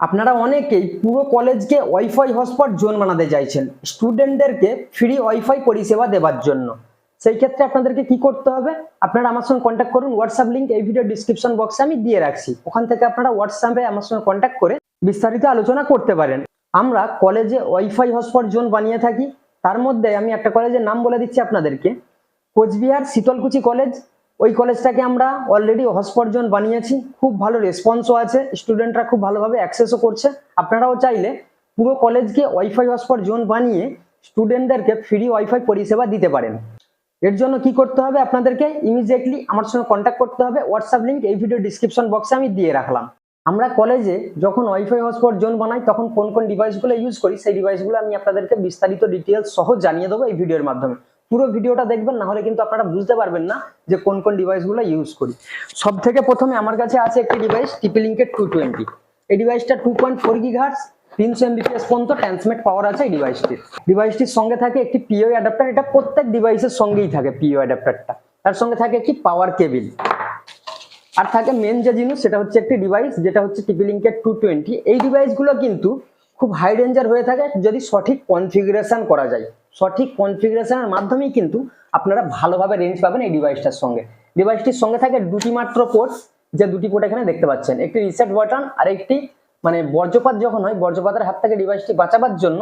আপনারা অনেকেই পুরো কলেজকে ওয়াইফাই হটস্পট জোন বানাতে চাইছেন, স্টুডেন্টদেরকে ফ্রি ওয়াইফাই পরিষেবা দেওয়ার জন্য। সেই ক্ষেত্রে আপনাদেরকে কি করতে হবে? আপনারা আমার সঙ্গে কন্ট্যাক্ট করুন হোয়াটসঅ্যাপ লিঙ্ক এই ভিডিও ডিসক্রিপশন বক্সে আমি দিয়ে রাখছি। ওখান থেকে আপনারা হোয়াটসঅ্যাপে আমার সঙ্গে কন্ট্যাক্ট করে বিস্তারিত আলোচনা করতে পারেন। আমরা কলেজে ওয়াইফাই হটস্পট জোন বানিয়ে থাকি। তার মধ্যে আমি একটা কলেজের নাম বলে দিচ্ছি আপনাদেরকে। কোচবিহার শীতলকুচি কলেজ। ওই কলেজটাকে আমরা অলরেডি হটস্পট জোন বানিয়েছি। খুব ভালো রেসপন্সও আছে স্টুডেন্টরা খুব ভালোভাবে অ্যাক্সেসও করছে। আপনারাও চাইলে পুরো কলেজকে ওয়াইফাই হটস্পট জোন বানিয়ে স্টুডেন্টদেরকে ফ্রি ওয়াইফাই পরিষেবা দিতে পারেন। এর জন্য কি করতে হবে? আপনাদেরকে ইমিডিয়েটলি আমার সঙ্গে কন্ট্যাক্ট করতে হবে। হোয়াটসঅ্যাপ লিঙ্ক এই ভিডিও ডিসক্রিপশন বক্সে আমি দিয়ে রাখলাম। আমরা কলেজে যখন ওয়াইফাই হটস্পট জোন বানাই, তখন কোন কোন ডিভাইসগুলো ইউজ করি, সেই ডিভাইসগুলো আমি আপনাদেরকে বিস্তারিত ডিটেলস সহ জানিয়ে দেবো এই ভিডিওর মাধ্যমে। পুরো ভিডিওটা দেখবেন না হলে কিন্তু আপনারা বুঝতে পারবেন না যে কোন কোন ডিভাইসগুলো ইউজ করি। সব থেকে প্রথমে আমার কাছে আছে একটি ডিভাইস টিপি লিঙ্কের টু টোয়েন্টি এই ডিভাইসটা টু পয়েন্ট ফোর গিঘার্স তিনশো এমবিপিএস পর্যন্ত ট্রান্সমিট পাওয়ার আছে এই ডিভাইসটির ডিভাইসটির সঙ্গে থাকে একটি পিও অ্যাডাপ্টার এটা প্রত্যেক ডিভাইসের সঙ্গেই থাকে পিও অ্যাডাপ্টারটা তার সঙ্গে থাকে একটি পাওয়ার কেবিল আর থাকে মেন যে জিনিস, সেটা হচ্ছে একটি ডিভাইস যেটা হচ্ছে টিপি লিঙ্কের টু টোয়েন্টি এই ডিভাইসগুলো কিন্তু খুব হাই রেঞ্জার হয়ে থাকে যদি সঠিক কনফিগারেশন করা যায়। সঠিক কনফিগারেশনের মাধ্যমেই কিন্তু আপনারা ভালোভাবে রেঞ্জ পাবেন এই ডিভাইসটার সঙ্গে। ডিভাইসটির সঙ্গে থাকে দুটি মাত্র পোর্ট যে দুটি পোর্ট এখানে দেখতে পাচ্ছেন। একটি রিসেট বাটন আর একটি মানে বর্জ্যপাত যখন হয়, বর্জ্যপাতের হাত থেকে ডিভাইসটি বাঁচাবার জন্য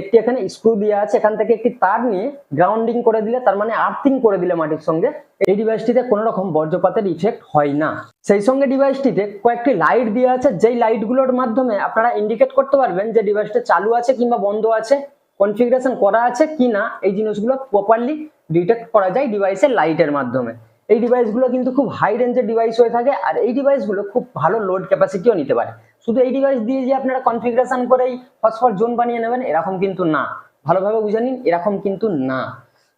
একটি এখানে স্ক্রু দেওয়া আছে। এখান থেকে একটি তার নিয়ে গ্রাউন্ডিং করে দিলে, তার মানে আর্থিং করে দিলে মাটির সঙ্গে। এই ডিভাইসটিতে কোনো রকম বর্জ্যপাতের ইফেক্ট হয় না। সেই সঙ্গে ডিভাইসটিতে কয়েকটি লাইট দেওয়া আছে। যেই লাইটগুলোর মাধ্যমে আপনারা ইন্ডিকেট করতে পারবেন যে ডিভাইসটা চালু আছে কিংবা বন্ধ আছে। কনফিগারেশন করা আছে কি না এই জিনিসগুলো প্রপারলি ডিটেক্ট করা যায় ডিভাইসের লাইটের মাধ্যমে। এই ডিভাইসগুলো কিন্তু খুব হাই রেঞ্জের ডিভাইস হয়ে থাকে আর এই ডিভাইসগুলো খুব ভালো লোড ক্যাপাসিটিও নিতে পারে। শুধু এই ডিভাইস দিয়ে যে আপনারা কনফিগারেশন করেই হটস্পট জোন বানিয়ে নেবেন, এরকম কিন্তু না। ভালোভাবে বুঝে নিন, এরকম কিন্তু না।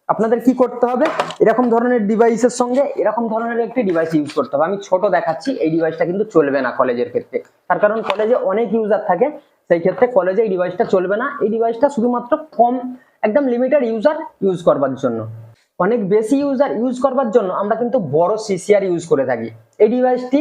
আপনাদের কি করতে হবে? এরকম ধরনের ডিভাইসের সঙ্গে এরকম ধরনের একটি ডিভাইস ইউজ করতে হবে। আমি ছোট দেখাচ্ছি, এই ডিভাইসটা কিন্তু চলবে না কলেজের ক্ষেত্রে। তার কারণ কলেজে অনেক ইউজার থাকে, সেই ক্ষেত্রে কলেজে এই ডিভাইসটা চলবে না। এই ডিভাইসটা শুধুমাত্র কম, একদম লিমিটেড ইউজার ইউজ করবার জন্য। অনেক বেশি ইউজার ইউজ করবার জন্য আমরা কিন্তু বড় সিসিআর ইউজ করে থাকি। এই ডিভাইসটি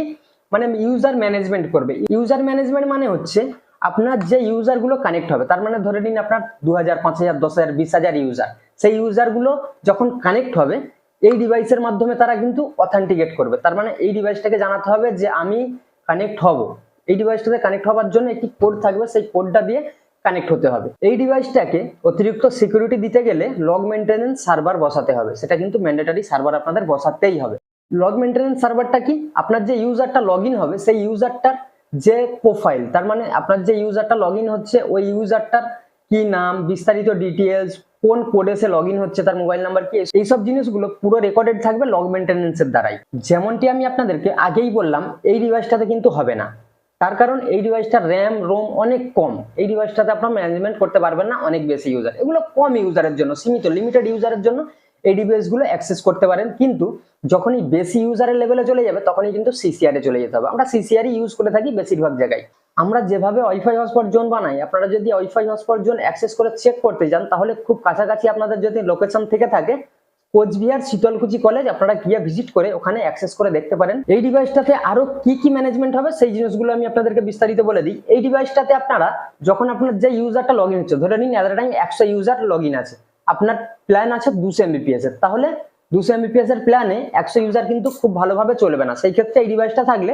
মানে ইউজার ম্যানেজমেন্ট করবে। ইউজার ম্যানেজমেন্ট মানে হচ্ছে আপনার যে ইউজারগুলো কানেক্ট হবে, তার মানে ধরে নিন আপনার দু হাজার পাঁচ হাজার দশ হাজার বিশ হাজার ইউজার সেই ইউজারগুলো যখন কানেক্ট হবে, এই ডিভাইসের মাধ্যমে তারা কিন্তু অথেন্টিকেট করবে। তার মানে এই ডিভাইসটাকে জানাতে হবে যে আমি কানেক্ট হব। এই ডিভাইসটাতে কানেক্ট হওয়ার জন্য একটি কোড থাকবে, সেই কোডটা দিয়ে কানেক্ট হতে হবে। এই ডিভাইসটাকে অতিরিক্ত সিকিউরিটি দিতে গেলে লগ মেনটেনেন্স সার্ভার বসাতে হবে। সেটা কিন্তু ম্যান্ডেটারি সার্ভার আপনাদের বসাতেই হবে। লগ মেনটেনেন্স সার্ভারটা কি? আপনার যে ইউজারটা লগ হবে, সেই ইউজারটার যে প্রোফাইল তার মানে আপনার যে ইউজারটা লগ হচ্ছে, ওই ইউজারটার কি নাম, বিস্তারিত ডিটেলস কোন কোডে সে লগ হচ্ছে, তার মোবাইল নাম্বার কি এইসব জিনিসগুলো পুরো রেকর্ডেড থাকবে লগ মেনটেনেন্সের দ্বারাই। যেমনটি আমি আপনাদেরকে আগেই বললাম, এই ডিভাইসটাতে কিন্তু হবে না। তার কারণ এই ডিভাইসটার র্যাম রোম অনেক কম। এই ডিভাইসটাতে আপনার ম্যানেজমেন্ট করতে পারবেন না অনেক বেশি ইউজার এগুলো কম ইউজারের জন্য, সীমিত লিমিটেড ইউজারের জন্য এই ডিভাইসগুলো অ্যাক্সেস করতে পারেন। কিন্তু যখনই বেশি ইউজারের লেভেলে চলে যাবে, তখনই কিন্তু সিসিআরে চলে যেতে হবে। আমরা সিসিআরই ইউজ করে থাকি বেশিরভাগ জায়গায়। আমরা যেভাবে ওয়াইফাই হটস্পট জোন বানাই, আপনারা যদি ওয়াইফাই হটস্পট জোন অ্যাক্সেস করে চেক করতে যান, তাহলে খুব কাছাকাছি আপনাদের যদি লোকেশন থেকে থাকে কোচবিহার শীতলকুচি কলেজ, আপনারা গিয়ে ভিজিট করে ওখানে অ্যাক্সেস করে দেখতে পারেন। এই ডিভাইসটাতে আরও কি কি ম্যানেজমেন্ট হবে সেই জিনিসগুলো আমি আপনাদেরকে বিস্তারিত বলে দিই। এই ডিভাইসটাতে আপনারা যখন আপনার যে ইউজারটা লগ ইন হচ্ছে, ধরে নিন এত টাইম একশো ইউজার লগ ইন আছে, আপনার প্ল্যান আছে দুশো এমবিপিএস এর। তাহলে দুশো এমবিপিএস এর প্ল্যানে একশো ইউজার কিন্তু খুব ভালোভাবে চলবে না। সেই ক্ষেত্রে এই ডিভাইসটা থাকলে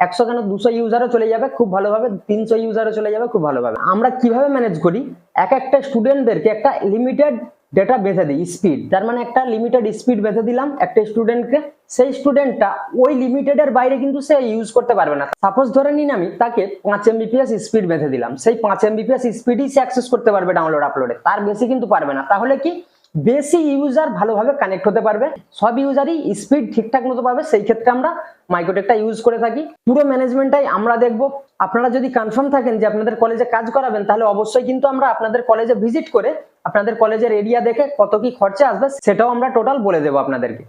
একশো কেন দুশো ইউজারও চলে যাবে, খুব ভালোভাবে তিনশো ইউজারও চলে যাবে, খুব ভালোভাবে। আমরা কীভাবে ম্যানেজ করি? এক একটা স্টুডেন্টদেরকে একটা লিমিটেড ডেটা বেঁধে দিই স্পিড তার মানে একটা লিমিটেড স্পিড বেঁধে দিলাম একটা স্টুডেন্টকে সেই স্টুডেন্টটা ওই লিমিটেডের বাইরে কিন্তু সে ইউজ করতে পারবে না। সাপোজ ধরে নিন আমি তাকে পাঁচ এমবিপিএস স্পিড বেঁধে দিলাম। সেই পাঁচ এমবিপিএস স্পিডই সে অ্যাক্সেস করতে পারবে ডাউনলোড আপলোডে তার বেশি কিন্তু পারবে না। তাহলে কি? বেশি ইউজার ভালোভাবে কানেক্ট হতে পারবে। সব ইউজারই স্পিড ঠিকঠাক মতো পাবে, সেই ক্ষেত্রে আমরা মাইক্রোটেকটা ইউজ করে থাকি। পুরো ম্যানেজমেন্টটাই আমরা দেখব। আপনারা যদি কনফার্ম থাকেন যে আপনাদের কলেজে কাজ করাবেন, তাহলে অবশ্যই কিন্তু আমরা আপনাদের কলেজে ভিজিট করে আপনাদের কলেজের এরিয়া দেখে কত কি খরচা আসবে, সেটাও আমরা টোটাল বলে দেবো আপনাদেরকে।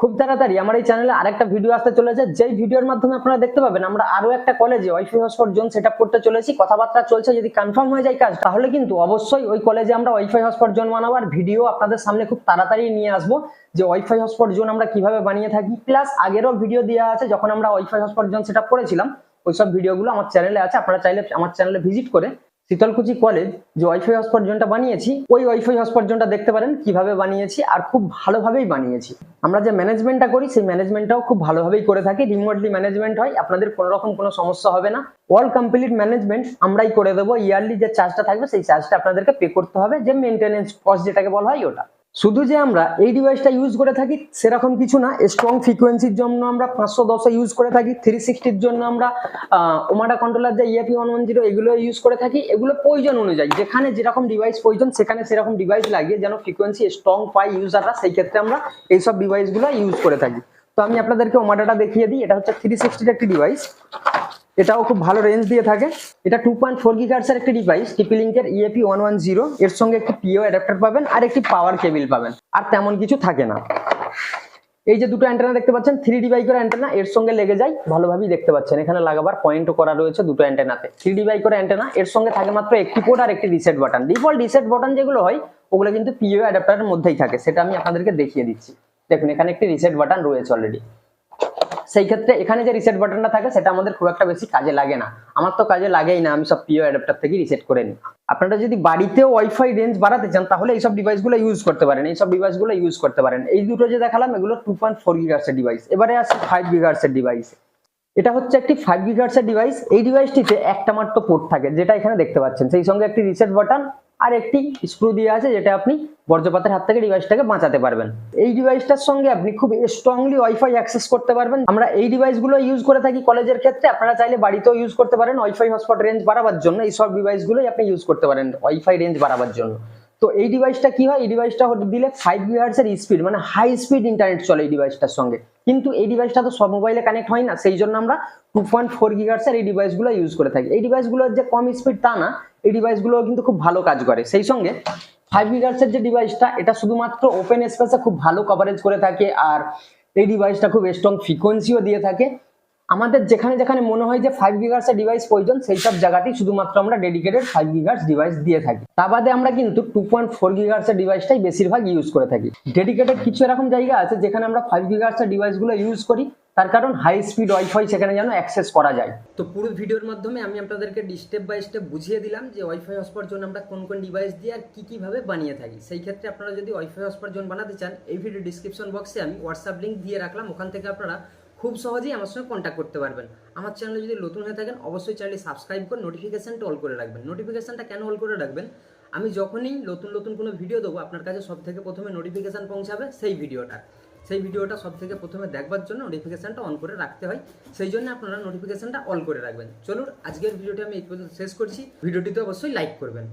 খুব তাড়াতাড়ি আমার এই চ্যানেলে আরেকটা ভিডিও আসতে চলেছে। যেই ভিডিওর মাধ্যমে আপনারা দেখতে পাবেন, আমরা আরও একটা কলেজে ওয়াইফাই হটস্পট জোন সেট করতে চলেছি। কথাবার্তা চলছে, যদি কনফার্ম হয়ে যায় কাজ, তাহলে কিন্তু অবশ্যই ওই কলেজে আমরা ওয়াইফাই হটস্পট জোন বানাবার ভিডিও আপনাদের সামনে খুব তাড়াতাড়ি নিয়ে আসব যে ওয়াইফাই হটস্পট জোন আমরা কীভাবে বানিয়ে থাকি। প্লাস আগেরও ভিডিও দেওয়া আছে, যখন আমরা ওয়াইফাই হটস্পট জোন সেট করেছিলাম, ওইসব ভিডিওগুলো আমার চ্যানেলে আছে, আপনারা চাইলে আমার চ্যানেলে ভিজিট করে শীতলকুচি কলেজ যে ওয়াইফাই হসপট জোনটা বানিয়েছি, ওই ওয়াইফাই হসপট জোনটা দেখতে পারেন কীভাবে বানিয়েছি আর খুব ভালোভাবেই বানিয়েছি। আমরা যে ম্যানেজমেন্টটা করি, সেই ম্যানেজমেন্টটাও খুব ভালোভাবেই করে থাকি। রিমোটলি ম্যানেজমেন্ট হয়, আপনাদের কোনো রকম কোনো সমস্যা হবে না। অল কমপ্লিট ম্যানেজমেন্ট আমরাই করে দেবো। ইয়ারলি যে চার্জটা থাকবে, সেই চার্জটা আপনাদেরকে পে করতে হবে। যে মেনটেনেন্স কস্ট যেটাকে বলা হয়, ওটা। শুধু যে আমরা এই ডিভাইসটা ইউজ করে থাকি, সেরকম কিছু না। স্ট্রং ফ্রিকোয়েন্সির জন্য আমরা পাঁচশো দশে ইউজ করে থাকি। থ্রি সিক্সটির জন্য আমরা ওমাটা কন্ট্রোলার যে ইএপি ওয়ান ওয়ান জিরো এগুলো ইউজ করে থাকি। এগুলো প্রয়োজন অনুযায়ী, যেখানে যেরকম ডিভাইস প্রয়োজন, সেখানে সেরকম ডিভাইস লাগিয়ে যেন ফ্রিকোয়েন্সি স্ট্রং পাই ইউজাররা সেই ক্ষেত্রে আমরা এইসব ডিভাইসগুলো ইউজ করে থাকি। তো আমি আপনাদেরকে ওমাটাটা দেখিয়ে দিই। এটা হচ্ছে থ্রি সিক্সটির একটি ডিভাইস এটাও খুব ভালো রেঞ্জ দিয়ে থাকে। এটা টু পয়েন্ট ফোর গিগার্সের একটি ডিভাইস টিপি লিঙ্কের ইএপি ওয়ান ওয়ান জিরো এর সঙ্গে একটি পিও অ্যাডাপ্টার পাবেন আর একটি পাওয়ার কেবিল পাবেন। আর তেমন কিছু থাকে না। এই যে দুটো অ্যান্টেনা দেখতে পাচ্ছেন থ্রি ডি বাইকের অ্যান্টেনা এর সঙ্গে লেগে যায়, ভালোভাবেই দেখতে পাচ্ছেন। এখানে লাগাবার পয়েন্টও করা রয়েছে দুটো অ্যান্টেনাতে থ্রি ডি বাইকের অ্যান্টেনা এর সঙ্গে থাকে মাত্র একটি পোর্ট আর একটি reset button default reset button যেগুলো হয়, ওগুলো কিন্তু পিও অ্যাডাপ্টারের মধ্যেই থাকে। সেটা আমি আপনাদেরকে দেখিয়ে দিচ্ছি। দেখুন, এখানে একটি রিসেট বাটন রয়েছে অলরেডি সেই ক্ষেত্রে এখানে যে রিসেট বাটনটা থাকে সেটা আমাদের খুব একটা বেশি কাজে লাগে না। আমার তো কাজে লাগেই না, আমি সব পিও অ্যাডাপ্টার থেকে রিসেট করে নিই। আপনারা যদি বাড়িতেও ওয়াইফাই রেঞ্জ বাড়াতে চান, তাহলে এইসব ডিভাইসগুলো ইউজ করতে পারেন, এইসব ডিভাইসগুলো ইউজ করতে পারেন। এই দুটো যে দেখালাম, এগুলো টু পয়েন্ট ফোর গিগার্সের ডিভাইস এবারে আসি ফাইভ গিগার্সের ডিভাইস এটা হচ্ছে একটি ফাইভ গিগার্সের ডিভাইস এই ডিভাইসটিতে একটা মাত্র পোর্ট থাকে, যেটা এখানে দেখতে পাচ্ছেন। সেই সঙ্গে একটি রিসেট বাটন আর একটি স্ক্রু দিয়ে আছে যেটা আপনি বর্জ্যপাতের হাত থেকে ডিভাইসটাকে বাঁচাতে পারবেন। এই ডিভাইসটার সঙ্গে আপনি খুব স্ট্রংলি ওয়াইফাই অ্যাক্সেস করতে পারবেন। আমরা এই ডিভাইসগুলো ইউজ করে থাকি কলেজের ক্ষেত্রে। আপনারা চাইলে বাড়িতেও ইউজ করতে পারেন। ওয়াইফাই হটস্পট রেঞ্জ বাড়াবার জন্য এই সব ডিভাইসগুলোই আপনি ইউজ করতে পারেন। ওয়াইফাই রেঞ্জ বাড়াবার জন্য। তো এই ডিভাইসটা কি হয়? এই ডিভাইসটা দিলে ফাইভ এর স্পিড মানে হাই স্পিড ইন্টারনেট চলে এই ডিভাইসটার সঙ্গে। কিন্তু এই ডিভাইসটা তো সব মোবাইলে কানেক্ট হয় না, সেই জন্য আমরা টু পয়েন্ট ফোর গিগার্সের এই ডিভাইসগুলো ইউজ করে থাকি। এই ডিভাইসগুলোর যে কম স্পিড তা না, এই ডিভাইসগুলো কিন্তু খুব ভালো কাজ করে। সেই সঙ্গে ফাইভ গিগার্সের যে ডিভাইসটা এটা শুধুমাত্র ওপেন স্পেসে খুব ভালো কভারেজ করে থাকে, আর এই ডিভাইসটা খুব স্ট্রং ফ্রিকোয়েন্সিও দিয়ে থাকে। আমাদের যেখানে যেখানে মনে হয় যে ফাইভ গিগার্সের ডিভাইস প্রয়োজন, সেই সব জায়গাতেই শুধুমাত্র আমরা ডেডিকেটেড ফাইভ গিগার্স ডিভাইস দিয়ে থাকি। তা বাদে আমরা কিন্তু টু পয়েন্ট ফোর গিগার্সের ডিভাইসটাই বেশিরভাগ ইউজ করে থাকি। ডেডিকেটেড কিছু এরকম জায়গা আছে যেখানে আমরা ফাইভ গিগার্সের ডিভাইসগুলো ইউজ করি, তার কারণ হাই স্পিড ওয়াইফাই সেখানে যেন অ্যাক্সেস করা যায়। তো পুরো ভিডিওর মাধ্যমে আমি আপনাদেরকে স্টেপ বাই স্টেপ বুঝিয়ে দিলাম যে ওয়াইফাই হসপট জোন আমরা কোন কোন ডিভাইস দিয়ে আর কী কীভাবে বানিয়ে থাকি। সেই ক্ষেত্রে আপনারা যদি ওয়াইফাই হসপট জোন বানাতে চান, এই ভিডিও ডিসক্রিপশন বক্সে আমি হোয়াটসঅ্যাপ লিঙ্ক দিয়ে রাখলাম, ওখান থেকে আপনারা খুব সহজেই আমার সঙ্গে কন্ট্যাক্ট করতে পারবেন। আমার চ্যানেলে যদি নতুন হয়ে থাকেন, অবশ্যই চ্যানেলটি সাবস্ক্রাইব করে নোটিফিকেশানটা অল করে রাখবেন। নোটিফিকেশানটা কেন অল করে রাখবেন? আমি যখনই নতুন নতুন কোনো ভিডিও দেবো, আপনার কাছে সব থেকে প্রথমে নোটিফিকেশান পৌঁছাবে সেই ভিডিওটা সেই ভিডিওটা সব থেকে প্রথমে দেখবার জন্য নোটিফিকেশানটা অন করে রাখতে হয়। সেই জন্য আপনারা নোটিফিকেশানটা অল করে রাখবেন। চলুন, আজকের ভিডিওটি আমি এই পর্যন্ত শেষ করছি। ভিডিওটিতে অবশ্যই লাইক করবেন।